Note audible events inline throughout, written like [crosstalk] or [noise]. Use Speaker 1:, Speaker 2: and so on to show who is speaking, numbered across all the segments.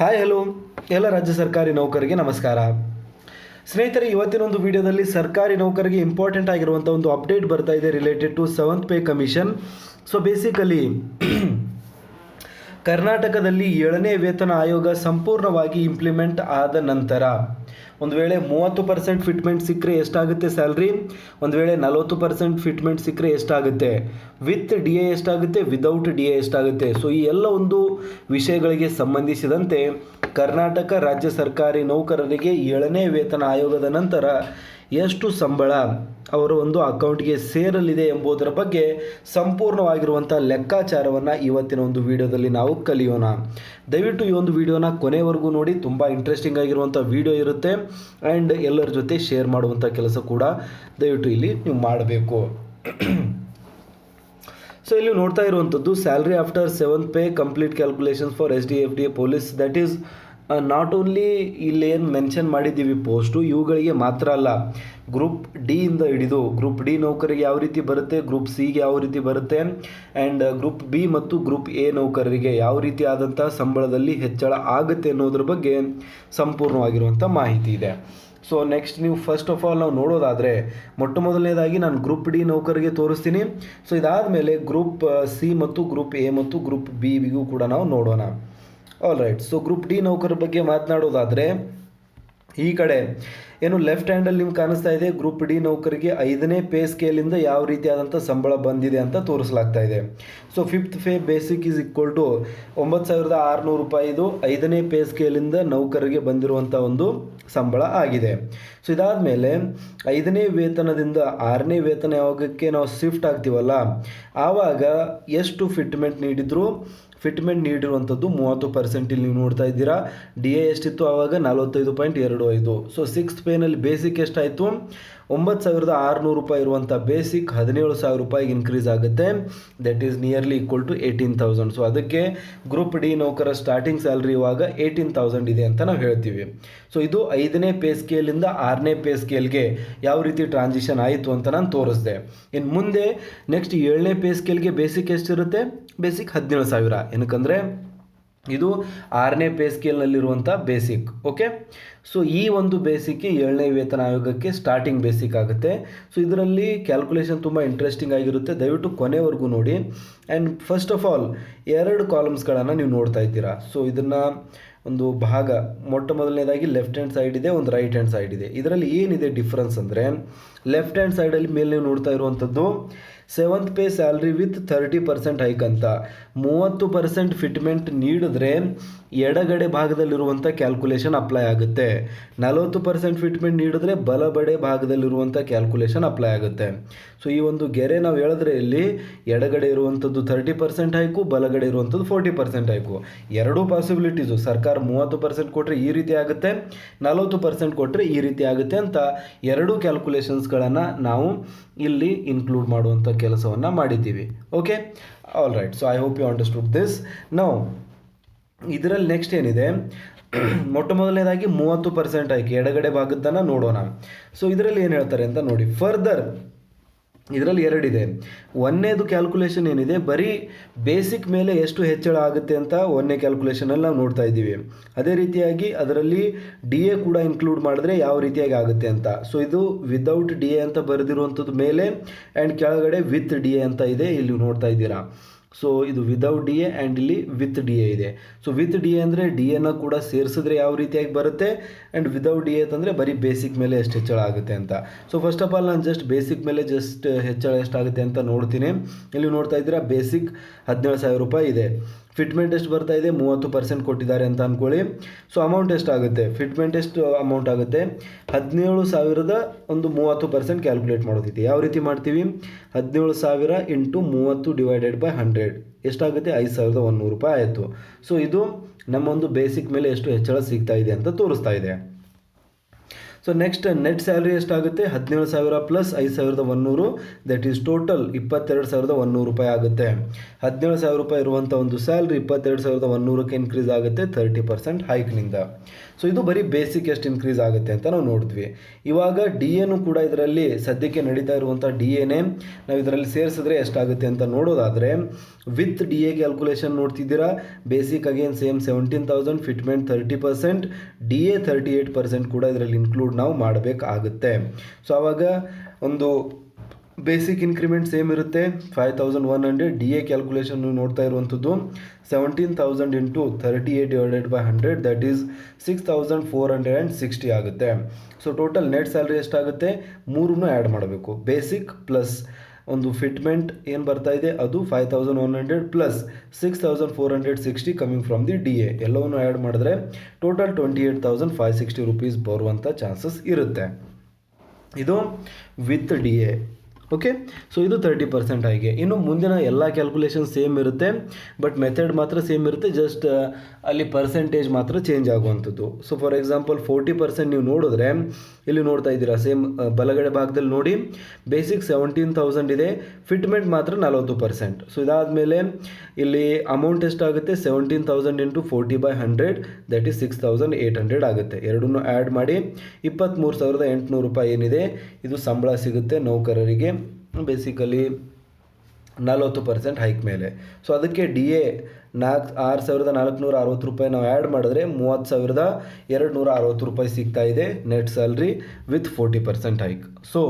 Speaker 1: Hi hello ಎಲ್ಲ ರಾಜ್ಯ ಸರ್ಕಾರಿ ನೌಕರಿಗೆ ನಮಸ್ಕಾರ. ಸ್ನೇಹಿತರೆ, ಇವತ್ತಿನ ಒಂದು ವಿಡಿಯೋದಲ್ಲಿ ಸರ್ಕಾರಿ ನೌಕರಿಗೆ ಇಂಪಾರ್ಟೆಂಟ್ ಆಗಿರುವಂಥ ಒಂದು ಅಪ್ಡೇಟ್ ಬರ್ತಾ ಇದೆ related to seventh pay commission so basically ಕರ್ನಾಟಕದಲ್ಲಿ ಏಳನೇ ವೇತನ ಆಯೋಗ ಸಂಪೂರ್ಣವಾಗಿ ಇಂಪ್ಲಿಮೆಂಟ್ ಆದ ನಂತರ ಒಂದು ವೇಳೆ ಮೂವತ್ತು ಪರ್ಸೆಂಟ್ ಫಿಟ್ಮೆಂಟ್ ಸಿಕ್ಕರೆ ಎಷ್ಟಾಗುತ್ತೆ ಸ್ಯಾಲ್ರಿ ಒಂದು ವೇಳೆ ನಲವತ್ತು ಪರ್ಸೆಂಟ್ ಫಿಟ್ಮೆಂಟ್ ಸಿಕ್ಕರೆ ಎಷ್ಟಾಗುತ್ತೆ? ವಿತ್ ಡಿ ಎ ಎಷ್ಟಾಗುತ್ತೆ ವಿದೌಟ್ ಡಿ ಎ ಎಷ್ಟಾಗುತ್ತೆ? ಸೊ ಈ ಎಲ್ಲ ಒಂದು ವಿಷಯಗಳಿಗೆ ಸಂಬಂಧಿಸಿದಂತೆ ಕರ್ನಾಟಕ ರಾಜ್ಯ ಸರ್ಕಾರಿ ನೌಕರರಿಗೆ ಏಳನೇ ವೇತನ ಆಯೋಗದ ನಂತರ ಎಷ್ಟು ಸಂಬಳ ಅವರ ಒಂದು ಅಕೌಂಟ್ಗೆ ಸೇರಲಿದೆ ಎಂಬುದರ ಬಗ್ಗೆ ಸಂಪೂರ್ಣವಾಗಿರುವಂಥ ಲೆಕ್ಕಾಚಾರವನ್ನು ಇವತ್ತಿನ ಒಂದು ವಿಡಿಯೋದಲ್ಲಿ ನಾವು ಕಲಿಯೋಣ. ದಯವಿಟ್ಟು ಈ ಒಂದು ವಿಡಿಯೋನ ಕೊನೆವರೆಗೂ ನೋಡಿ, ತುಂಬ ಇಂಟ್ರೆಸ್ಟಿಂಗ್ ಆಗಿರುವಂಥ ವಿಡಿಯೋ ಇರುತ್ತೆ. ಆ್ಯಂಡ್ ಎಲ್ಲರ ಜೊತೆ ಶೇರ್ ಮಾಡುವಂಥ ಕೆಲಸ ಕೂಡ ದಯವಿಟ್ಟು ಇಲ್ಲಿ ನೀವು ಮಾಡಬೇಕು. [clears throat] ಸೊ ಇಲ್ಲಿ ನೋಡ್ತಾ ಇರುವಂಥದ್ದು salary after seventh pay complete calculations for S D F D police that is not only ಇಲ್ಲಿ ಏನು ಮೆನ್ಷನ್ ಮಾಡಿದ್ದೀವಿ ಪೋಸ್ಟು ಇವುಗಳಿಗೆ ಮಾತ್ರ ಅಲ್ಲ. ಗ್ರೂಪ್ ಡಿ ಇಂದ ಹಿಡಿದು ಗ್ರೂಪ್ ಡಿ ನೌಕರಿಗೆ ಯಾವ ರೀತಿ ಬರುತ್ತೆ ಗ್ರೂಪ್ ಸಿಗೆ ಯಾವ ರೀತಿ ಬರುತ್ತೆ ಆ್ಯಂಡ್ ಗ್ರೂಪ್ ಬಿ ಮತ್ತು ಗ್ರೂಪ್ ಎ ನೌಕರರಿಗೆ ಯಾವ ರೀತಿ ಆದಂಥ ಸಂಬಳದಲ್ಲಿ ಹೆಚ್ಚಳ ಆಗುತ್ತೆ ಅನ್ನೋದ್ರ ಬಗ್ಗೆ ಸಂಪೂರ್ಣವಾಗಿರುವಂಥ ಮಾಹಿತಿ ಇದೆ. ಸೊ ನೆಕ್ಸ್ಟ್ ನೀವು ಫಸ್ಟ್ ಆಫ್ ಆಲ್ ನಾವು ನೋಡೋದಾದರೆ ಮೊಟ್ಟ ಮೊದಲನೇದಾಗಿ ನಾನು ಗ್ರೂಪ್ ಡಿ ನೌಕರಿಗೆ ತೋರಿಸ್ತೀನಿ. ಸೊ ಇದಾದ ಮೇಲೆ ಗ್ರೂಪ್ ಸಿ ಮತ್ತು ಗ್ರೂಪ್ ಎ ಮತ್ತು ಗ್ರೂಪ್ ಬಿಗೂ ಕೂಡ ನಾವು ನೋಡೋಣ. All right so group D ನೌಕರ ಬಗ್ಗೆ ಮಾತನಾಡೋದಾದರೆ, ಈ ಕಡೆ ಏನು ಲೆಫ್ಟ್ ಹ್ಯಾಂಡಲ್ಲಿ ನಿಮ್ಗೆ ಕಾಣಿಸ್ತಾ ಇದೆ. ಗ್ರೂಪ್ ಡಿ ನೌಕರಿಗೆ ಐದನೇ ಪೇ ಸ್ಕೇಲಿಂದ ಯಾವ ರೀತಿಯಾದಂಥ ಸಂಬಳ ಬಂದಿದೆ ಅಂತ ತೋರಿಸಲಾಗ್ತಾ ಇದೆ. So fifth pay basic is equal to ಒಂಬತ್ತು ಸಾವಿರದ ಆರುನೂರು ರೂಪಾಯಿದು ಐದನೇ ಪೇ ಸ್ಕೇಲಿಂದ ನೌಕರಿಗೆ ಬಂದಿರುವಂಥ ಒಂದು ಸಂಬಳ ಆಗಿದೆ. ಸೊ ಇದಾದ ಮೇಲೆ ಐದನೇ ವೇತನದಿಂದ ಆರನೇ ವೇತನ ಯಾವಾಗಕ್ಕೆ ನಾವು ಶಿಫ್ಟ್ ಆಗ್ತೀವಲ್ಲ, ಆವಾಗ ಎಷ್ಟು ಫಿಟ್ಮೆಂಟ್ ನೀಡಿದ್ರು? ಫಿಟ್ಮೆಂಟ್ ನೀಡಿರುವಂಥದ್ದು ಮೂವತ್ತು ಪರ್ಸೆಂಟ್ ಇಲ್ಲಿ ನೀವು ನೋಡ್ತಾ ಇದ್ದೀರಾ. ಡಿ ಎ ಎಷ್ಟಿತ್ತು ಆವಾಗ ನಲವತ್ತೈದು ಪಾಯಿಂಟ್ ಎರಡು ಐದು. ಸೊ ಸಿಕ್ಸ್ ಪೇನಲ್ಲಿ ಬೇಸಿಕ್ ಎಷ್ಟಾಯಿತು? ಒಂಬತ್ತು ಸಾವಿರದ ಆರುನೂರು ರೂಪಾಯಿ ಇರುವಂಥ ಬೇಸಿಕ್ ಹದಿನೇಳು ಸಾವಿರ ರೂಪಾಯಿಗೆ ಇನ್ಕ್ರೀಸ್ ಆಗುತ್ತೆ. That is nearly equal to eighteen thousand so ಅದಕ್ಕೆ ಗ್ರೂಪ್ ಡಿ ನೌಕರ ಸ್ಟಾರ್ಟಿಂಗ್ ಸ್ಯಾಲ್ರಿ ಇವಾಗ ಏಯ್ಟೀನ್ ತೌಸಂಡ್ ಇದೆ ಅಂತ ನಾವು ಹೇಳ್ತೀವಿ. ಸೊ ಇದು ಐದನೇ ಪೇ ಸ್ಕೇಲಿಂದ ಆರನೇ ಪೇ ಸ್ಕೇಲ್ಗೆ ಯಾವ ರೀತಿ ಟ್ರಾನ್ಸಿಷನ್ ಆಯಿತು ಅಂತ ನಾನು ತೋರಿಸಿದೆ. ಇನ್ನು ಮುಂದೆ ನೆಕ್ಸ್ಟ್ ಏಳನೇ ಪೇ ಸ್ಕೇಲ್ಗೆ ಬೇಸಿಕ್ ಎಷ್ಟಿರುತ್ತೆ? ಬೇಸಿಕ್ ಹದಿನೇಳು ಸಾವಿರ. ಏನಕ್ಕಂದರೆ ಇದು ಆರನೇ ಪೇ ಸ್ಕೇಲ್ನಲ್ಲಿರುವಂಥ ಬೇಸಿಕ್ ಓಕೆ ಸೊ ಈ ಒಂದು ಬೇಸಿಕ್ಗೆ ಏಳನೇ ವೇತನ ಆಯೋಗಕ್ಕೆ ಸ್ಟಾರ್ಟಿಂಗ್ ಬೇಸಿಕ್ ಆಗುತ್ತೆ. ಸೊ ಇದರಲ್ಲಿ ಕ್ಯಾಲ್ಕುಲೇಷನ್ ತುಂಬ ಇಂಟ್ರೆಸ್ಟಿಂಗ್ ಆಗಿರುತ್ತೆ. ದಯವಿಟ್ಟು ಕೊನೆವರೆಗೂ ನೋಡಿ. ಆ್ಯಂಡ್ ಫಸ್ಟ್ ಆಫ್ ಆಲ್ ಎರಡು ಕಾಲಮ್ಸ್ಗಳನ್ನು ನೀವು ನೋಡ್ತಾ ಇದ್ದೀರಾ. ಸೊ ಇದನ್ನು ಒಂದು ಭಾಗ, ಮೊಟ್ಟ ಮೊದಲನೇದಾಗಿ ಲೆಫ್ಟ್ ಹ್ಯಾಂಡ್ ಸೈಡ್ ಇದೆ, ಒಂದು ರೈಟ್ ಹ್ಯಾಂಡ್ ಸೈಡ್ ಇದೆ. ಇದರಲ್ಲಿ ಏನಿದೆ ಡಿಫ್ರೆನ್ಸ್ ಅಂದರೆ ಲೆಫ್ಟ್ ಹ್ಯಾಂಡ್ ಸೈಡಲ್ಲಿ ಮೇಲೆ ನೀವು ನೋಡ್ತಾ ಇರುವಂಥದ್ದು seventh pay salary with thirty percent hike ಅಂತ. ಮೂವತ್ತು ಪರ್ಸೆಂಟ್ ಫಿಟ್ಮೆಂಟ್ ನೀಡಿದ್ರೆ ಎಡಗಡೆ ಭಾಗದಲ್ಲಿರುವಂಥ ಕ್ಯಾಲ್ಕುಲೇಷನ್ ಅಪ್ಲೈ ಆಗುತ್ತೆ. ನಲವತ್ತು ಪರ್ಸೆಂಟ್ ಫಿಟ್ಮೆಂಟ್ ನೀಡಿದ್ರೆ ಬಲಬಡೆ ಭಾಗದಲ್ಲಿರುವಂಥ ಕ್ಯಾಲ್ಕುಲೇಷನ್ ಅಪ್ಲೈ ಆಗುತ್ತೆ. ಸೊ ಈ ಒಂದು ಗೆರೆ ನಾವು ಹೇಳಿದ್ರೆ ಇಲ್ಲಿ ಎಡಗಡೆ ಇರುವಂಥದ್ದು ಥರ್ಟಿ ಪರ್ಸೆಂಟ್ ಹೈಕು ಬಲಗಡೆ ಇರುವಂಥದ್ದು ಫೋರ್ಟಿ ಪರ್ಸೆಂಟ್ ಹೈಕು ಎರಡೂ ಪಾಸಿಬಿಲಿಟೀಸು ಸರ್ಕಾರ ಮೂವತ್ತು ಪರ್ಸೆಂಟ್ ಕೊಟ್ಟರೆ ಈ ರೀತಿ ಆಗುತ್ತೆ, ನಲವತ್ತು ಪರ್ಸೆಂಟ್ ಕೊಟ್ಟರೆ ಈ ರೀತಿ ಆಗುತ್ತೆ ಅಂತ ಎರಡೂ ಕ್ಯಾಲ್ಕುಲೇಷನ್ಸ್ಗಳನ್ನು ನಾವು ಇಲ್ಲಿ ಇನ್ಕ್ಲೂಡ್ ಮಾಡುವಂಥ ಕೆಲಸವನ್ನು ಮಾಡಿದ್ದೀವಿ. Okay all right so I hope you understood this ನಾವು ಇದರಲ್ಲಿ ನೆಕ್ಸ್ಟ್ ಏನಿದೆ? [clears throat] ಮೊಟ್ಟ ಮೊದಲನೇದಾಗಿ ಮೂವತ್ತು ಪರ್ಸೆಂಟ್ ಆಯ್ಕೆ. ಎಡಗಡೆ ಭಾಗದ್ದನ್ನು ನೋಡೋಣ. ಸೊ ಇದರಲ್ಲಿ ಏನು ಹೇಳ್ತಾರೆ ಅಂತ ನೋಡಿ. ಫರ್ದರ್ ಇದರಲ್ಲಿ ಎರಡಿದೆ. ಒಂದನೇದು ಕ್ಯಾಲ್ಕುಲೇಷನ್ ಏನಿದೆ, ಬರೀ ಬೇಸಿಕ್ ಮೇಲೆ ಎಷ್ಟು ಹೆಚ್ಚಳ ಆಗುತ್ತೆ ಅಂತ ಒಂದನೇ ಕ್ಯಾಲ್ಕುಲೇಷನಲ್ಲಿ ನಾವು ನೋಡ್ತಾ ಇದ್ದೀವಿ. ಅದೇ ರೀತಿಯಾಗಿ ಅದರಲ್ಲಿ ಡಿ ಎ ಕೂಡ ಇನ್ಕ್ಲೂಡ್ ಮಾಡಿದ್ರೆ ಯಾವ ರೀತಿಯಾಗಿ ಆಗುತ್ತೆ ಅಂತ. ಸೊ ಇದು ವಿದೌಟ್ ಡಿ ಎ ಅಂತ ಬರೆದಿರುವಂಥದ್ದು ಮೇಲೆ ಆ್ಯಂಡ್ ಕೆಳಗಡೆ ವಿತ್ ಡಿ ಎ ಅಂತ ಇದೆ, ಇಲ್ಲಿ ನೋಡ್ತಾ ಇದ್ದೀರಾ. ಸೊ ಇದು ವಿದೌಟ್ ಡಿ ಎ ಆ್ಯಂಡ್ ಇಲ್ಲಿ ವಿತ್ ಡಿ ಎ ಇದೆ. ಸೊ ವಿತ್ ಡಿ ಎ ಅಂದರೆ ಡಿ ಎನ ಕೂಡ ಸೇರಿಸಿದ್ರೆ ಯಾವ ರೀತಿಯಾಗಿ ಬರುತ್ತೆ? ಆ್ಯಂಡ್ ವಿದೌಟ್ ಡಿ ಎ ಅಂತಂದರೆ ಬರೀ ಬೇಸಿಕ್ ಮೇಲೆ ಎಷ್ಟು ಹೆಚ್ಚಳ ಆಗುತ್ತೆ ಅಂತ. ಸೊ ಫಸ್ಟ್ ಆಫ್ ಆಲ್ ನಾನು ಜಸ್ಟ್ ಬೇಸಿಕ್ ಮೇಲೆ ಜಸ್ಟ್ ಹೆಚ್ಚಳ ಎಷ್ಟಾಗುತ್ತೆ ಅಂತ ನೋಡ್ತೀನಿ. ಇಲ್ಲಿ ನೋಡ್ತಾ ಇದ್ದೀರಾ ಬೇಸಿಕ್ ಹದಿನೇಳು ಸಾವಿರ ರೂಪಾಯಿ ಇದೆ. ಫಿಟ್ಮೆಂಟ್ ಎಷ್ಟು ಬರ್ತಾ ಇದೆ, ಮೂವತ್ತು ಪರ್ಸೆಂಟ್ ಕೊಟ್ಟಿದ್ದಾರೆ ಅಂತ ಅಂದ್ಕೊಳ್ಳಿ ಸೊ ಅಮೌಂಟ್ ಎಷ್ಟಾಗುತ್ತೆ ಫಿಟ್ಮೆಂಟ್ ಎಷ್ಟು ಅಮೌಂಟ್ ಆಗುತ್ತೆ. ಹದಿನೇಳು ಸಾವಿರದ ಒಂದು ಮೂವತ್ತು ಪರ್ಸೆಂಟ್ ಕ್ಯಾಲ್ಕುಲೇಟ್ ಮಾಡೋದಿದೆ. ಯಾವ ರೀತಿ ಮಾಡ್ತೀವಿ? ಹದಿನೇಳು ಸಾವಿರ ಇಂಟು ಮೂವತ್ತು ಡಿವೈಡೆಡ್ ಬೈ ಹಂಡ್ರೆಡ್ ಎಷ್ಟಾಗುತ್ತೆ? ಐದು ಸಾವಿರದ ಒಂದುನೂರು ರೂಪಾಯಿ ಆಯಿತು. ಸೊ ಇದು ನಮ್ಮ ಒಂದು ಬೇಸಿಕ್ ಮೇಲೆ ಎಷ್ಟು ಹೆಚ್ಚಳ ಸಿಗ್ತಾ ಇದೆ ಅಂತ ತೋರಿಸ್ತಾ ಇದೆ. ಸೊ ನೆಕ್ಸ್ಟ್ ನೆಟ್ ಸ್ಯಾಲ್ರಿ ಎಷ್ಟಾಗುತ್ತೆ ಹದಿನೇಳು ಸಾವಿರ ಪ್ಲಸ್ ಐದು ಸಾವಿರದ ಒನ್ನೂರು ದಟ್ ಈಸ್ ಟೋಟಲ್ ಇಪ್ಪತ್ತೆರಡು ಸಾವಿರದ ಒನ್ನೂರು ರೂಪಾಯಿ ಆಗುತ್ತೆ. ಹದಿನೇಳು ಸಾವಿರ ರೂಪಾಯಿ ಇರುವಂಥ ಒಂದು ಸ್ಯಾಲ್ರಿ ಇಪ್ಪತ್ತೆರಡು ಸಾವಿರದ ಒನ್ನೂರಕ್ಕೆ ಇನ್ಕ್ರೀಸ್ ಆಗುತ್ತೆ ತರ್ಟಿ ಪರ್ಸೆಂಟ್ ಹೈಕ್ನಿಂದ ಸೊ ಇದು ಬರೀ ಬೇಸಿಕ್ ಎಷ್ಟು ಇನ್ಕ್ರೀಸ್ ಆಗುತ್ತೆ ಅಂತ ನಾವು ನೋಡಿದ್ವಿ. ಇವಾಗ ಡಿ ಎನು ಕೂಡ ಇದರಲ್ಲಿ ಸದ್ಯಕ್ಕೆ ನಡೀತಾ ಇರುವಂಥ ಡಿ ಎನೇ ನಾವು ಇದರಲ್ಲಿ ಸೇರಿಸಿದ್ರೆ ಎಷ್ಟಾಗುತ್ತೆ ಅಂತ ನೋಡೋದಾದರೆ ವಿತ್ ಡಿ ಎ ಕ್ಯಾಲ್ಕುಲೇಷನ್ ನೋಡ್ತಿದ್ದೀರಾ? Basic again same seventeen thousand fitment thirty percent D A thirty eight percent ಕೂಡ ಇದರಲ್ಲಿ ಇನ್ಕ್ಲೂಡ್ ನಾವು ಮಾಡಬೇಕಾಗುತ್ತೆ ಸೊ ಆವಾಗ ಒಂದು ಬೇಸಿಕ್ ಇನ್ಕ್ರಿಮೆಂಟ್ ಸೇಮ್ ಇರುತ್ತೆ. Five thousand one hundred D A calculation ನೋಡ್ತಾ ಇರುವಂಥದ್ದು. Seventeen thousand into thirty eight divided by hundred that is six thousand four hundred and sixty ಆಗುತ್ತೆ. ಸೊ ಟೋಟಲ್ ನೆಟ್ ಸ್ಯಾಲ್ರಿ ಎಷ್ಟಾಗುತ್ತೆ? ಮೂರನ್ನು add ಮಾಡಬೇಕು. Basic plus ಒಂದು fitment ಏನು ಬರ್ತಾ ಇದೆ? ಅದು five thousand one hundred plus six thousand four hundred sixty coming from the D A ಎಲ್ಲವನ್ನು ಆ್ಯಡ್ ಮಾಡಿದ್ರೆ total twenty eight thousand five sixty rupees ಬರುವಂಥ ಚಾನ್ಸಸ್ ಇರುತ್ತೆ. ಇದು with D A okay so ಇದು ತರ್ಟಿ ಪರ್ಸೆಂಟ್ ಆಗಿದೆ ಇನ್ನು ಮುಂದಿನ ಎಲ್ಲ ಕ್ಯಾಲ್ಕುಲೇಷನ್ ಸೇಮ್ ಇರುತ್ತೆ. ಬಟ್ ಮೆಥಡ್ ಮಾತ್ರ ಸೇಮ್ ಇರುತ್ತೆ. ಜಸ್ಟ್ ಅಲ್ಲಿ ಪರ್ಸೆಂಟೇಜ್ ಮಾತ್ರ ಚೇಂಜ್ ಆಗುವಂಥದ್ದು. So for example forty percent ನೀವು ನೋಡಿದ್ರೆ, ಇಲ್ಲಿ ನೋಡ್ತಾ ಇದ್ದೀರಾ ಸೇಮ್ ಬಲಗಡೆ ಭಾಗದಲ್ಲಿ ನೋಡಿ. ಬೇಸಿಕ್ ಸೆವೆಂಟೀನ್ ತೌಸಂಡ್ ಇದೆ. ಫಿಟ್ಮೆಂಟ್ ಮಾತ್ರ ನಲವತ್ತು ಪರ್ಸೆಂಟ್ ಸೊ ಇದಾದಮೇಲೆ ಇಲ್ಲಿ ಅಮೌಂಟ್ ಎಷ್ಟಾಗುತ್ತೆ? Seventeen thousand into forty by hundred that is six thousand eight hundred ಆಗುತ್ತೆ. ಎರಡನ್ನೂ ಆ್ಯಡ್ ಮಾಡಿ ಇಪ್ಪತ್ತ್ಮೂರು ಸಾವಿರದ ಎಂಟುನೂರು ರೂಪಾಯಿ ಏನಿದೆ? ಇದು ಸಂಬಳ ಸಿಗುತ್ತೆ ನೌಕರರಿಗೆ. ಬೇಸಿಕಲಿ ನಲವತ್ತು ಪರ್ಸೆಂಟ್ ಹೈಕ್ ಮೇಲೆ. ಸೊ ಅದಕ್ಕೆ ಡಿ ಎ ನಾಲ್ಕು ಆರು ಸಾವಿರದ ನಾಲ್ಕುನೂರ ಅರವತ್ತು ರೂಪಾಯಿ ನಾವು ಆ್ಯಡ್ ಮಾಡಿದ್ರೆ ಮೂವತ್ತು ಸಾವಿರದ ಎರಡು ನೂರ ಅರವತ್ತು ರೂಪಾಯಿ ಸಿಗ್ತಾ ಇದೆ net salary with forty percent hike so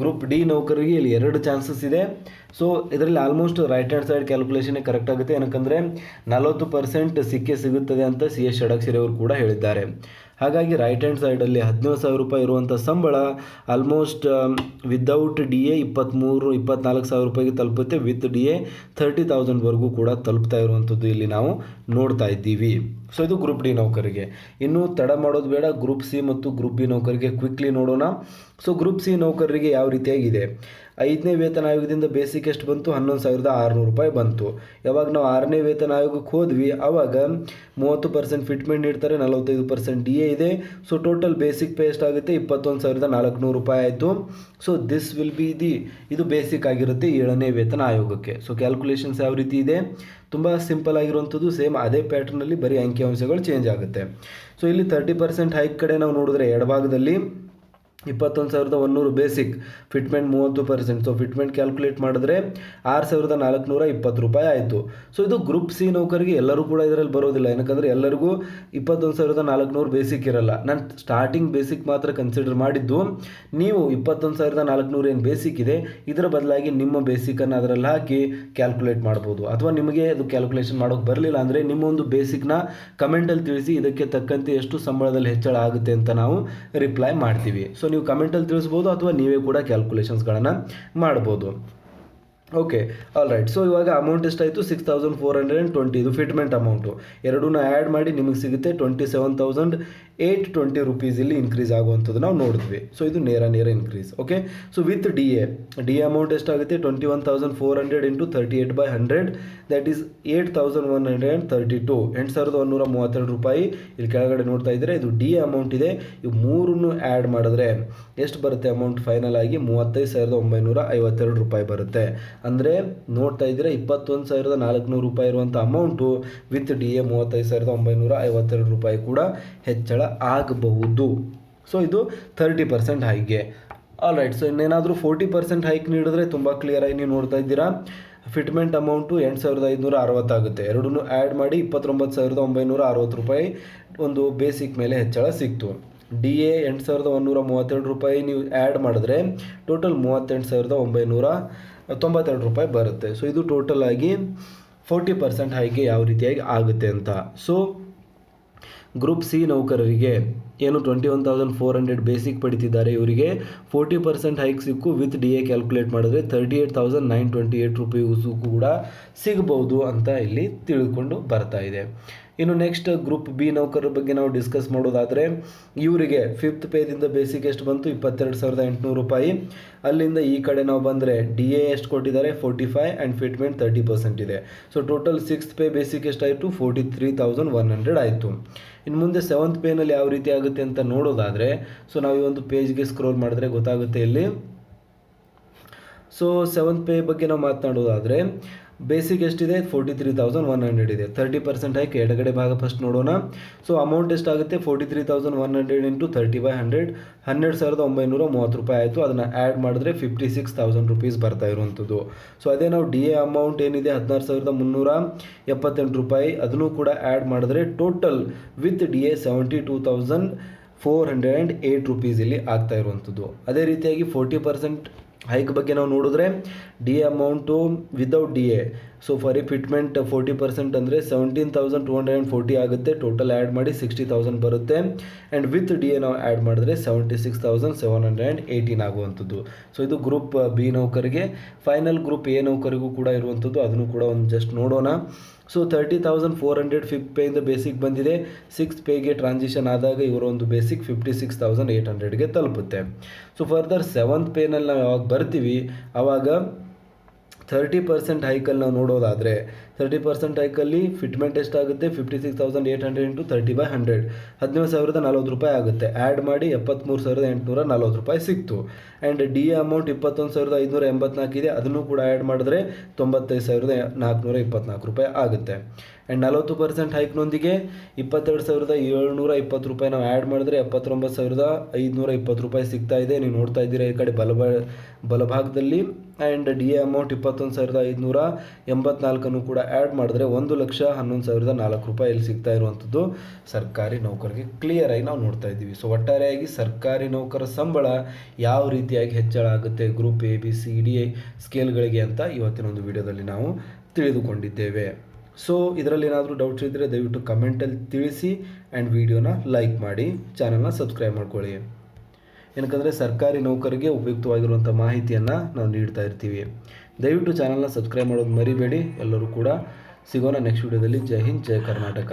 Speaker 1: group D ನೌಕರಿಗೆ ಇಲ್ಲಿ ಎರಡು ಚಾನ್ಸಸ್ ಇದೆ. ಸೊ ಇದರಲ್ಲಿ ಆಲ್ಮೋಸ್ಟ್ ರೈಟ್ ಹ್ಯಾಂಡ್ ಸೈಡ್ ಕ್ಯಾಲ್ಕುಲೇಷನ್ನೇ ಕರೆಕ್ಟ್ ಆಗುತ್ತೆ. ಏನಕ್ಕಂದರೆ ನಲವತ್ತು ಪರ್ಸೆಂಟ್ ಸಿಕ್ಕೇ ಸಿಗುತ್ತದೆ ಅಂತ ಸಿ ಎಸ್ ಷಡಕ್ಷರಿ ಕೂಡ ಹೇಳಿದ್ದಾರೆ. ಹಾಗಾಗಿ ರೈಟ್ ಹ್ಯಾಂಡ್ ಸೈಡಲ್ಲಿ ಹದಿನೇಳು ಸಾವಿರ ರೂಪಾಯಿ ಇರುವಂಥ ಸಂಬಳ ಆಲ್ಮೋಸ್ಟ್ ವಿದೌಟ್ ಡಿ ಎ ಇಪ್ಪತ್ತ್ಮೂರು ಇಪ್ಪತ್ನಾಲ್ಕು ಸಾವಿರ ರೂಪಾಯಿಗೆ ತಲುಪುತ್ತೆ. ವಿತ್ ಡಿ ಎ ತರ್ಟಿ ತೌಸಂಡ್ವರೆಗೂ ಕೂಡ ತಲುಪ್ತಾ ಇರುವಂಥದ್ದು ಇಲ್ಲಿ ನಾವು ನೋಡ್ತಾ ಇದ್ದೀವಿ. ಸೊ ಇದು ಗ್ರೂಪ್ ಡಿ ನೌಕರಿಗೆ. ಇನ್ನು ತಡ ಮಾಡೋದು ಬೇಡ ಗ್ರೂಪ್ ಸಿ ಮತ್ತು ಗ್ರೂಪ್ ಬಿ ನೌಕರಿಗೆ ಕ್ವಿಕ್ಲಿ ನೋಡೋಣ. ಸೊ ಗ್ರೂಪ್ ಸಿ ನೌಕರರಿಗೆ ಯಾವ ರೀತಿಯಾಗಿದೆ? ಐದನೇ ವೇತನ ಆಯೋಗದಿಂದ ಬೇಸಿಕ್ ಎಷ್ಟು ಬಂತು? ಹನ್ನೊಂದು ಸಾವಿರದ ಆರುನೂರು ರೂಪಾಯಿ ಬಂತು. ಯಾವಾಗ ನಾವು ಆರನೇ ವೇತನ ಆಯೋಗಕ್ಕೆ ಹೋದ್ವಿ ಆವಾಗ ಮೂವತ್ತು ಪರ್ಸೆಂಟ್ ಫಿಟ್ಮೆಂಟ್ ನೀಡ್ತಾರೆ, ನಲವತ್ತೈದು ಪರ್ಸೆಂಟ್ ಡಿ ಎ ಇದೆ. ಸೊ ಟೋಟಲ್ ಬೇಸಿಕ್ ಪೇ ಎಷ್ಟಾಗುತ್ತೆ ಇಪ್ಪತ್ತೊಂದು ಸಾವಿರದ ನಾಲ್ಕುನೂರು ರೂಪಾಯಿ ಆಯಿತು. So this will be the ಇದು ಬೇಸಿಕ್ ಆಗಿರುತ್ತೆ ಏಳನೇ ವೇತನ ಆಯೋಗಕ್ಕೆ. ಸೊ ಕ್ಯಾಲ್ಕುಲೇಷನ್ಸ್ ಯಾವ ರೀತಿ ಇದೆ? ತುಂಬ ಸಿಂಪಲ್ ಆಗಿರುವಂಥದ್ದು ಸೇಮ್ ಅದೇ ಪ್ಯಾಟರ್ನಲ್ಲಿ ಬರೀ ಅಂಕಿಅಂಶಗಳು ಚೇಂಜ್ ಆಗುತ್ತೆ. ಸೊ ಇಲ್ಲಿ ತರ್ಟಿ ಪರ್ಸೆಂಟ್ ಹೈಕ್ ಕಡೆ ನಾವು ನೋಡಿದ್ರೆ ಎಡಭಾಗದಲ್ಲಿ ಇಪ್ಪತ್ತೊಂದು ಸಾವಿರದ ಒನ್ನೂರು ಬೇಸಿಕ್ ಫಿಟ್ಮೆಂಟ್ ಮೂವತ್ತು ಪರ್ಸೆಂಟ್ ಸೊ ಫಿಟ್ಮೆಂಟ್ ಕ್ಯಾಲ್ಕುಲೇಟ್ ಮಾಡಿದ್ರೆ ಆರು ಸಾವಿರದ ನಾಲ್ಕುನೂರ ಇಪ್ಪತ್ತು ರೂಪಾಯಿ ಆಯಿತು. ಸೊ ಇದು ಗ್ರೂಪ್ ಸಿ ನೌಕರಿಗೆ ಎಲ್ಲರೂ ಕೂಡ ಇದರಲ್ಲಿ ಬರೋದಿಲ್ಲ. ಏನಕ್ಕಂದರೆ ಎಲ್ಲರಿಗೂ ಇಪ್ಪತ್ತೊಂದು ಸಾವಿರದ ನಾಲ್ಕುನೂರು ಬೇಸಿಕ್ ಇರಲ್ಲ. ನಾನು ಸ್ಟಾರ್ಟಿಂಗ್ ಬೇಸಿಕ್ ಮಾತ್ರ ಕನ್ಸಿಡರ್ ಮಾಡಿದ್ದು, ನೀವು ಇಪ್ಪತ್ತೊಂದು ಸಾವಿರದ ನಾಲ್ಕುನೂರು ಏನು ಬೇಸಿಕ್ ಇದೆ, ಇದರ ಬದಲಾಗಿ ನಿಮ್ಮ ಬೇಸಿಕನ್ನು ಅದರಲ್ಲಿ ಹಾಕಿ ಕ್ಯಾಲ್ಕುಲೇಟ್ ಮಾಡ್ಬೋದು. ಅಥವಾ ನಿಮಗೆ ಅದು ಕ್ಯಾಲ್ಕುಲೇಷನ್ ಮಾಡೋಕ್ಕೆ ಬರಲಿಲ್ಲ ಅಂದರೆ ನಿಮ್ಮ ಒಂದು ಬೇಸಿಕ್ನ ಕಮೆಂಟಲ್ಲಿ ತಿಳಿಸಿ ಇದಕ್ಕೆ ತಕ್ಕಂತೆ ಎಷ್ಟು ಸಂಬಳದಲ್ಲಿ ಹೆಚ್ಚಳ ಆಗುತ್ತೆ ಅಂತ ನಾವು ರಿಪ್ಲೈ ಮಾಡ್ತೀವಿ. ಸೊ ನೀವು ಕಮೆಂಟಲ್ಲಿ ತಿಳಿಸ್ಬೋದು ಅಥವಾ ನೀವೇ ಕೂಡ ಕ್ಯಾಲ್ಕುಲೇಷನ್ಸ್ಗಳನ್ನು ಮಾಡ್ಬೋದು. ಓಕೆ ಆಲ್ ರೈಟ್ ಸೊ ಇವಾಗ ಅಮೌಂಟ್ ಎಷ್ಟಾಯಿತು? Six thousand four hundred and twenty ಇದು ಫಿಟ್ಮೆಂಟ್ ಅಮೌಂಟು ಎರಡೂ ಆ್ಯಡ್ ಮಾಡಿ ನಿಮಗೆ ಸಿಗುತ್ತೆ twenty seven thousand eight twenty rupees ಇಲ್ಲಿ ಇನ್ಕ್ರೀಸ್ ಆಗುವಂಥದ್ದು ನಾವು ನೋಡಿದ್ವಿ. ಸೊ ಇದು ನೇರ ನೇರ increase okay so with D A D A amount ಎಷ್ಟಾಗುತ್ತೆ? Twenty one thousand four hundred into thirty eight by hundred that is eight thousand one hundred and thirty two ಎಂಟು ಸಾವಿರದ ಒಂದೂರ ಮೂವತ್ತೆರಡು ರೂಪಾಯಿ ಇಲ್ಲಿ ಕೆಳಗಡೆ ನೋಡ್ತಾ ಇದ್ದರೆ ಇದು ಡಿ ಎ ಅಮೌಂಟ್ ಇದೆ. ಇವು ಮೂರನ್ನು ಆ್ಯಡ್ ಮಾಡಿದ್ರೆ ಎಷ್ಟು ಬರುತ್ತೆ ಅಮೌಂಟ್ ಫೈನಲ್ ಆಗಿ ಮೂವತ್ತೈದು ಸಾವಿರದ ಒಂಬೈನೂರ ಐವತ್ತೆರಡು ರೂಪಾಯಿ ಬರುತ್ತೆ. ಅಂದರೆ ನೋಡ್ತಾ ಇದ್ದರೆ ಇಪ್ಪತ್ತೊಂದು ಸಾವಿರದ ನಾಲ್ಕುನೂರು ರೂಪಾಯಿ ಇರುವಂಥ ಅಮೌಂಟು ವಿತ್ ಡಿ ಎ ಮೂವತ್ತೈದು ಸಾವಿರದ ಒಂಬೈನೂರ ಐವತ್ತೆರಡು ರೂಪಾಯಿ ಕೂಡ ಹೆಚ್ಚಳ ಆಗಬಹುದು. ಸೊ ಇದು ಥರ್ಟಿ ಪರ್ಸೆಂಟ್ ಹೈಗೆ ಆಲ್ ರೈಟ್ ಸೊ ಇನ್ನೇನಾದರೂ ಫೋರ್ಟಿ ಪರ್ಸೆಂಟ್ ಹೈಕ್ ನೀಡಿದ್ರೆ ತುಂಬ ಕ್ಲಿಯರಾಗಿ ನೀವು ನೋಡ್ತಾ ಇದ್ದೀರಾ. ಫಿಟ್ಮೆಂಟ್ ಅಮೌಂಟು ಎಂಟು ಸಾವಿರದ ಐದುನೂರ ಅರವತ್ತಾಗುತ್ತೆ ಎರಡನ್ನೂ ಆ್ಯಡ್ ಮಾಡಿ ಇಪ್ಪತ್ತೊಂಬತ್ತು ಸಾವಿರದ ಒಂಬೈನೂರ ಅರವತ್ತು ರೂಪಾಯಿ ಒಂದು ಬೇಸಿಕ್ ಮೇಲೆ ಹೆಚ್ಚಳ ಸಿಕ್ತು. ಡಿ ಎ ಎಂಟು ಸಾವಿರದ ಒಂದೂರ ಮೂವತ್ತೆರಡು ರೂಪಾಯಿ ನೀವು ಆ್ಯಡ್ ಮಾಡಿದ್ರೆ ಟೋಟಲ್ ಮೂವತ್ತೆಂಟು ಸಾವಿರದ ಒಂಬೈನೂರ ತೊಂಬತ್ತೆರಡು ರೂಪಾಯಿ ಬರುತ್ತೆ. ಸೊ ಇದು ಟೋಟಲ್ ಆಗಿ ಫೋರ್ಟಿ ಪರ್ಸೆಂಟ್ ಹೈಗೆ ಯಾವ ರೀತಿಯಾಗಿ ಆಗುತ್ತೆ ಅಂತ. ಸೊ ಗ್ರೂಪ್ ಸಿ ನೌಕರರಿಗೆ ಏನು twenty one thousand four hundred basic ಪಡಿತಿದ್ದಾರೆ. ಇವರಿಗೆ ಫೋರ್ಟಿ ಪರ್ಸೆಂಟ್ ಹೈಕ್ ಸಿಕ್ಕು ವಿತ್ ಡಿ ಎ ಕ್ಯಾಲ್ಕುಲೇಟ್ ಮಾಡಿದ್ರೆ thirty eight thousand nine twenty eight rupees ಕೂಡ ಸಿಗ್ಬೋದು ಅಂತ ಇಲ್ಲಿ ತಿಳ್ಕೊಂಡು ಬರ್ತಾ ಇದೆ. ಇನ್ನು ನೆಕ್ಸ್ಟ್ ಗ್ರೂಪ್ ಬಿ ನೌಕರರ ಬಗ್ಗೆ ನಾವು ಡಿಸ್ಕಸ್ ಮಾಡೋದಾದರೆ ಇವರಿಗೆ ಫಿಫ್ತ್ ಪೇದಿಂದ ಬೇಸಿಕ್ ಎಷ್ಟು ಬಂತು? ಇಪ್ಪತ್ತೆರಡು ಸಾವಿರದ ಎಂಟುನೂರು ರೂಪಾಯಿ. ಅಲ್ಲಿಂದ ಈ ಕಡೆ ನಾವು ಬಂದರೆ ಡಿ ಎ ಎಷ್ಟು ಕೊಟ್ಟಿದ್ದಾರೆ? Forty five and fitment thirty percent ಇದೆ. So total sixth pay basic ಎಷ್ಟಾಯಿತು? Forty three thousand one hundred ಆಯಿತು. ಇನ್ನು ಮುಂದೆ ಸೆವೆಂತ್ ಪೇನಲ್ಲಿ ಯಾವ ರೀತಿ ಆಗುತ್ತೆ ಅಂತ ನೋಡೋದಾದರೆ ಸೊ ನಾವು ಈ ಒಂದು ಪೇಜ್ಗೆ ಸ್ಕ್ರೋಲ್ ಮಾಡಿದ್ರೆ ಗೊತ್ತಾಗುತ್ತೆ ಇಲ್ಲಿ. ಸೊ ಸೆವೆಂತ್ ಪೇ ಬಗ್ಗೆ ನಾವು ಮಾತನಾಡೋದಾದರೆ ಬೇಸಿಕ್ ಎಷ್ಟಿದೆ? Forty three thousand one hundred ಇದೆ. ತರ್ಟಿ ಪರ್ಸೆಂಟ್ ಹೈಕ್ ಎಡಗಡೆ ಭಾಗ ಫಸ್ಟ್ ನೋಡೋಣ. ಸೊ ಅಮೌಂಟ್ ಎಷ್ಟಾಗುತ್ತೆ? Forty three thousand one hundred into thirty by hundred ಹನ್ನೆರಡು ಸಾವಿರದ ಒಂಬೈನೂರ ಮೂವತ್ತು ರೂಪಾಯಿ ಆಯಿತು. ಅದನ್ನು ಆ್ಯಡ್ ಮಾಡಿದ್ರೆ ಫಿಫ್ಟಿ ಸಿಕ್ಸ್ ತೌಸಂಡ್ ರುಪೀಸ್ ಬರ್ತಾ ಇರುವಂಥದ್ದು. ಸೊ ಅದೇ ನಾವು ಡಿ ಎ ಅಮೌಂಟ್ ಏನಿದೆ? ಹದಿನಾರು ಸಾವಿರದ ಮುನ್ನೂರ ಎಪ್ಪತ್ತೆಂಟು ರೂಪಾಯಿ. ಅದನ್ನು ಕೂಡ ಆ್ಯಡ್ ಮಾಡಿದ್ರೆ total with D A seventy two thousand four hundred and eight rupees ಇಲ್ಲಿ ಆಗ್ತಾ ಇರುವಂಥದ್ದು. ಅದೇ ರೀತಿಯಾಗಿ ಫೋರ್ಟಿ ಪರ್ಸೆಂಟ್ ಹೈಕ್ ಬಗ್ಗೆ ನಾವು ನೋಡಿದ್ರೆ D A amount without D A. So for ಈ ಫಿಟ್ಮೆಂಟ್ ಫೋರ್ಟಿ ಪರ್ಸೆಂಟ್ ಅಂದರೆ seventeen thousand two hundred and forty ಆಗುತ್ತೆ. ಟೋಟಲ್ ಆ್ಯಡ್ ಮಾಡಿ ಸಿಕ್ಸ್ಟಿ ತೌಸಂಡ್ ಬರುತ್ತೆ. ಆ್ಯಂಡ್ ವಿತ್ ಡಿ ಎ ನಾವು ಆ್ಯಡ್ ಮಾಡಿದ್ರೆ seventy six thousand seven hundred and eighteen ಆಗುವಂಥದ್ದು. So ಇದು group B ನೌಕರಿಗೆ. ಫೈನಲ್ ಗ್ರೂಪ್ ಎ ನೌಕರಿಗೂ ಕೂಡ ಇರುವಂಥದ್ದು. ಅದನ್ನು ಕೂಡ ಒಂದು ಜಸ್ಟ್ ನೋಡೋಣ. So thirty thousand four hundred fifth ಪೇಯಿಂದ basic ಬಂದಿದೆ. ಸಿಕ್ಸ್ ಪೇಗೆ ಟ್ರಾನ್ಸಿಷನ್ ಆದಾಗ ಇವರ ಒಂದು basic fifty six thousand eight ಹಂಡ್ರೆಡ್ಗೆ ತಲುಪುತ್ತೆ. ಸೊ ಫರ್ದರ್ ಸೆವೆಂತ್ ಪೇನಲ್ಲಿ ನಾವು ಯಾವಾಗ ಬರ್ತೀವಿ? ಆವಾಗ ತರ್ಟಿ ಪರ್ಸೆಂಟ್ ಹೈಕಲ್ಲಿ ನಾವು ನೋಡೋದಾದರೆ ತರ್ಟಿ ಪರ್ಸೆಂಟ್ ಹೈಕಲ್ಲಿ ಫಿಟ್ಮೆಂಟ್ ಎಷ್ಟಾಗುತ್ತೆ? Fifty six thousand eight hundred into thirty by hundred ಹದಿನೇಳು ಸಾವಿರದ ನಲ್ವತ್ತು ರೂಪಾಯಿ ಆಗುತ್ತೆ. ಆ್ಯಡ್ ಮಾಡಿ ಎಪ್ಪತ್ತ್ಮೂರು ಸಾವಿರದ ಎಂಟುನೂರ ನಲ್ವತ್ತು ರೂಪಾಯಿ ಸಿಕ್ತು. ಆ್ಯಂಡ್ ಡಿ ಅಮೌಂಟ್ ಇಪ್ಪತ್ತೊಂದು ಸಾವಿರದ ಐದುನೂರ ಎಂಬತ್ನಾಲ್ಕು ಇದೆ. ಅದನ್ನು ಕೂಡ ಆ್ಯಡ್ ಮಾಡಿದ್ರೆ ತೊಂಬತ್ತೈದು ಸಾವಿರದ ನಾಲ್ಕುನೂರ ಇಪ್ಪತ್ನಾಲ್ಕು ರೂಪಾಯಿ ಆಗುತ್ತೆ. ಆ್ಯಂಡ್ ನಲವತ್ತು ಪರ್ಸೆಂಟ್ ಹೈಕ್ನೊಂದಿಗೆ ಇಪ್ಪತ್ತೆರಡು ಸಾವಿರದ ಏಳ್ನೂರ ಇಪ್ಪತ್ತು ರೂಪಾಯಿ ನಾವು ಆ್ಯಡ್ ಮಾಡಿದ್ರೆ ಎಪ್ಪತ್ತೊಂಬತ್ತು ಸಾವಿರದ ಐದುನೂರ ಇಪ್ಪತ್ತು ರೂಪಾಯಿ ಸಿಗ್ತಾ ಇದೆ. ನೀವು ನೋಡ್ತಾ ಇದ್ದೀರಾ ಈ ಕಡೆ ಬಲಬ ಬಲಭಾಗದಲ್ಲಿ. ಆ್ಯಂಡ್ ಡಿ ಎ ಅಮೌಂಟ್ ಇಪ್ಪತ್ತೊಂದು ಸಾವಿರದ ಐದುನೂರ ಎಂಬತ್ನಾಲ್ಕನ್ನು ಕೂಡ ಆ್ಯಡ್ ಮಾಡಿದ್ರೆ ಒಂದು ಲಕ್ಷ ಹನ್ನೊಂದು ಸಾವಿರದ ನಾಲ್ಕು ರೂಪಾಯಿ ಇಲ್ಲಿ ಸಿಗ್ತಾ ಇರುವಂಥದ್ದು. ಸರ್ಕಾರಿ ನೌಕರಿಗೆ ಕ್ಲಿಯರಾಗಿ ನಾವು ನೋಡ್ತಾ ಇದ್ದೀವಿ. ಸೊ ಒಟ್ಟಾರೆಯಾಗಿ ಸರ್ಕಾರಿ ನೌಕರ ಸಂಬಳ ಯಾವ ರೀತಿಯಾಗಿ ಹೆಚ್ಚಳ ಆಗುತ್ತೆ? Group A B C D A ಸ್ಕೇಲ್ಗಳಿಗೆ ಅಂತ ಇವತ್ತಿನ ಒಂದು ವಿಡಿಯೋದಲ್ಲಿ ನಾವು ತಿಳಿದುಕೊಂಡಿದ್ದೇವೆ. ಸೊ ಇದರಲ್ಲಿ ಏನಾದರೂ ಡೌಟ್ಸ್ ಇದ್ದರೆ ದಯವಿಟ್ಟು ಕಮೆಂಟಲ್ಲಿ ತಿಳಿಸಿ ಆ್ಯಂಡ್ ವಿಡಿಯೋನ ಲೈಕ್ ಮಾಡಿ ಚಾನಲ್ನ ಸಬ್ಸ್ಕ್ರೈಬ್ ಮಾಡ್ಕೊಳ್ಳಿ. ಏನಕ್ಕಂದರೆ ಸರ್ಕಾರಿ ನೌಕರಿಗೆ ಉಪಯುಕ್ತವಾಗಿರುವಂಥ ಮಾಹಿತಿಯನ್ನು ನಾವು ನೀಡ್ತಾ ಇರ್ತೀವಿ. ದಯವಿಟ್ಟು ಚಾನಲ್ನ ಸಬ್ಸ್ಕ್ರೈಬ್ ಮಾಡೋದು ಮರಿಬೇಡಿ. ಎಲ್ಲರೂ ಕೂಡ ಸಿಗೋಣ ನೆಕ್ಸ್ಟ್ ವಿಡಿಯೋದಲ್ಲಿ ಜೈ ಹಿಂದ್, ಜೈ ಕರ್ನಾಟಕ.